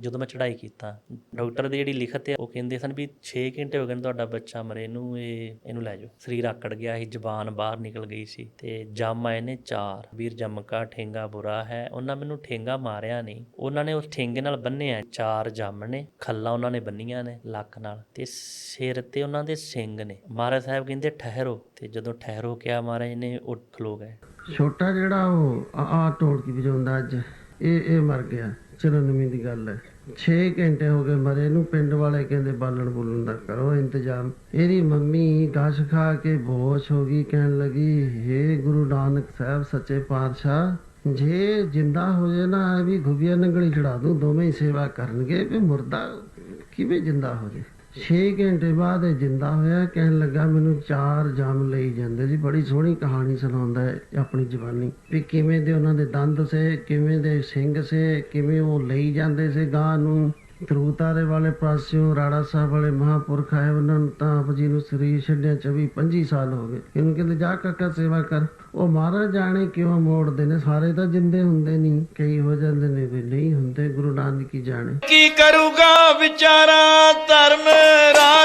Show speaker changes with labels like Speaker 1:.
Speaker 1: ਜਦੋਂ ਮੈਂ ਚੜ੍ਹਾਈ ਕੀਤਾ, ਡਾਕਟਰ ਦੀ ਜਿਹੜੀ ਲਿਖਤ ਹੈ ਉਹ ਕਹਿੰਦੇ ਸਨ ਵੀ 6 ਘੰਟੇ ਹੋ ਗਏ ਨੇ ਤੁਹਾਡਾ ਬੱਚਾ ਮਰੇ ਨੂੰ, ਇਹ, ਇਹਨੂੰ ਲੈ ਜਾਓ। ਸਰੀਰ ਆਕੜ ਗਿਆ ਸੀ, ਜ਼ਬਾਨ ਬਾਹਰ ਨਿਕਲ ਗਈ ਸੀ ਤੇ ਜੰਮ ਆਏ ਨੇ ਚਾਰ। ਵੀਰ ਜਮਕਾ, ਠੇਂਗਾ ਬੁਰਾ ਹੈ, ਉਹਨਾਂ ਮੈਨੂੰ ਠੇਂਗਾ ਮਾਰਿਆ ਨਹੀਂ। ਉਹਨਾਂ ਨੇ ਉਸ ਠੇਂਗੇ ਨਾਲ ਬੰਨਿਆ ਚਾਰ ਜੰਮ ਨੇ, ਖੱਲਾਂ ਉਹਨਾਂ ਨੇ ਬੰਨੀਆਂ ਨੇ ਲੱਕ ਨਾਲ ਤੇ ਸਿਰ ਤੇ ਉਹਨਾਂ ਦੇ ਸਿੰਘ ਨੇ। ਮਹਾਰਾਜ ਸਾਹਿਬ ਕਹਿੰਦੇ ਠਹਿਰੋ ਤੇ ਜਦੋਂ ਠਹਿਰੋ ਕਿਹਾ ਮਹਾਰਾਜ ਨੇ ਉੱਠ ਖਲੋ ਗਏ।
Speaker 2: ਛੋਟਾ ਜਿਹੜਾ ਉਹ ਆ ਆ ਢੋਲਕੀ ਵਜਾਉਂਦਾ ਅੱਜ, ਇਹ ਇਹ ਮਰ ਗਿਆ। ਚਲੋ ਨਵੀਂ ਦੀ ਗੱਲ ਹੈ। 6 ਘੰਟੇ ਹੋ ਗਏ ਮਰੇ ਨੂੰ, ਪਿੰਡ ਵਾਲੇ ਕਹਿੰਦੇ ਬਾਲਣ ਬੁਲਣ ਦਾ ਕਰੋ ਇੰਤਜ਼ਾਮ। ਇਹਦੀ ਮੰਮੀ ਗਾਸ਼ ਖਾ ਕੇ ਬੋਸ਼ ਹੋ ਗਈ, ਕਹਿਣ ਲੱਗੀ, ਹੇ ਗੁਰੂ ਨਾਨਕ ਸਾਹਿਬ, ਸੱਚੇ ਪਾਤਸ਼ਾਹ, ਜੇ ਜਿੰਦਾ ਹੋ ਜੇ ਨਾ ਵੀ ਗੁਬੀਆ ਨੰਗਲੀ ਚੜਾ ਦੂੰ, ਦੋਵੇਂ ਹੀ ਸੇਵਾ ਕਰਨਗੇ, ਵੀ ਮੁਰਦਾ ਕਿਵੇਂ ਜਿੰਦਾ ਹੋ ਜੇ? 6 ਘੰਟੇ ਬਾਅਦ ਇਹ ਜਿੰਦਾ ਹੋਇਆ, ਕਹਿਣ ਲੱਗਾ, ਮੈਨੂੰ ਚਾਰ ਜਾਮ ਲਈ ਜਾਂਦੇ ਜੀ। ਬੜੀ ਸੋਹਣੀ ਕਹਾਣੀ ਸੁਣਾਉਂਦਾ ਹੈ ਆਪਣੀ ਜਵਾਨੀ। ਵੀ ਕਿਵੇਂ ਦੇ ਉਹਨਾਂ ਦੇ ਦੰਦ ਸੇ, ਕਿਵੇਂ ਦੇ ਸਿੰਘ ਸੇ, ਕਿਵੇਂ ਉਹ ਲਈ ਜਾਂਦੇ ਸੀ ਗਾਂ ਨੂੰ। ਤਰੂਤਾਰੇ ਵਾਲੇ ਪਾਸਿਓਂ ਰਾੜਾ ਸਾਹਿਬ ਵਾਲੇ ਮਹਾਪੁਰਖ ਆਏ, ਉਹਨਾਂ ਨੂੰ ਤਾਂ ਆਪ ਜੀ ਨੂੰ ਸਰੀਰ ਛੱਡਿਆ 24 25 ਸਾਲ ਹੋ ਗਏ। ਇਹਨੂੰ ਕਹਿੰਦੇ, ਜਾ ਕਾਕਾ, ਸੇਵਾ ਕਰ। ਉਹ ਮਹਾਰਾਜ ਜਾਣੇ ਕਿਉਂ ਮੋੜਦੇ ਨੇ? ਸਾਰੇ ਤਾਂ ਜਿੰਦੇ ਹੁੰਦੇ ਨਹੀਂ ਕਈ ਹੋ ਜਾਂਦੇ ਨੇ ਵੀ ਨਹੀਂ ਹੁੰਦੇ। ਗੁਰੂ ਨਾਨਕ ਕੀ ਜਾਣੇ।
Speaker 3: ਕੀ ਕਰੂਗਾ ਵਿਚਾਰਾ ਤਾਂ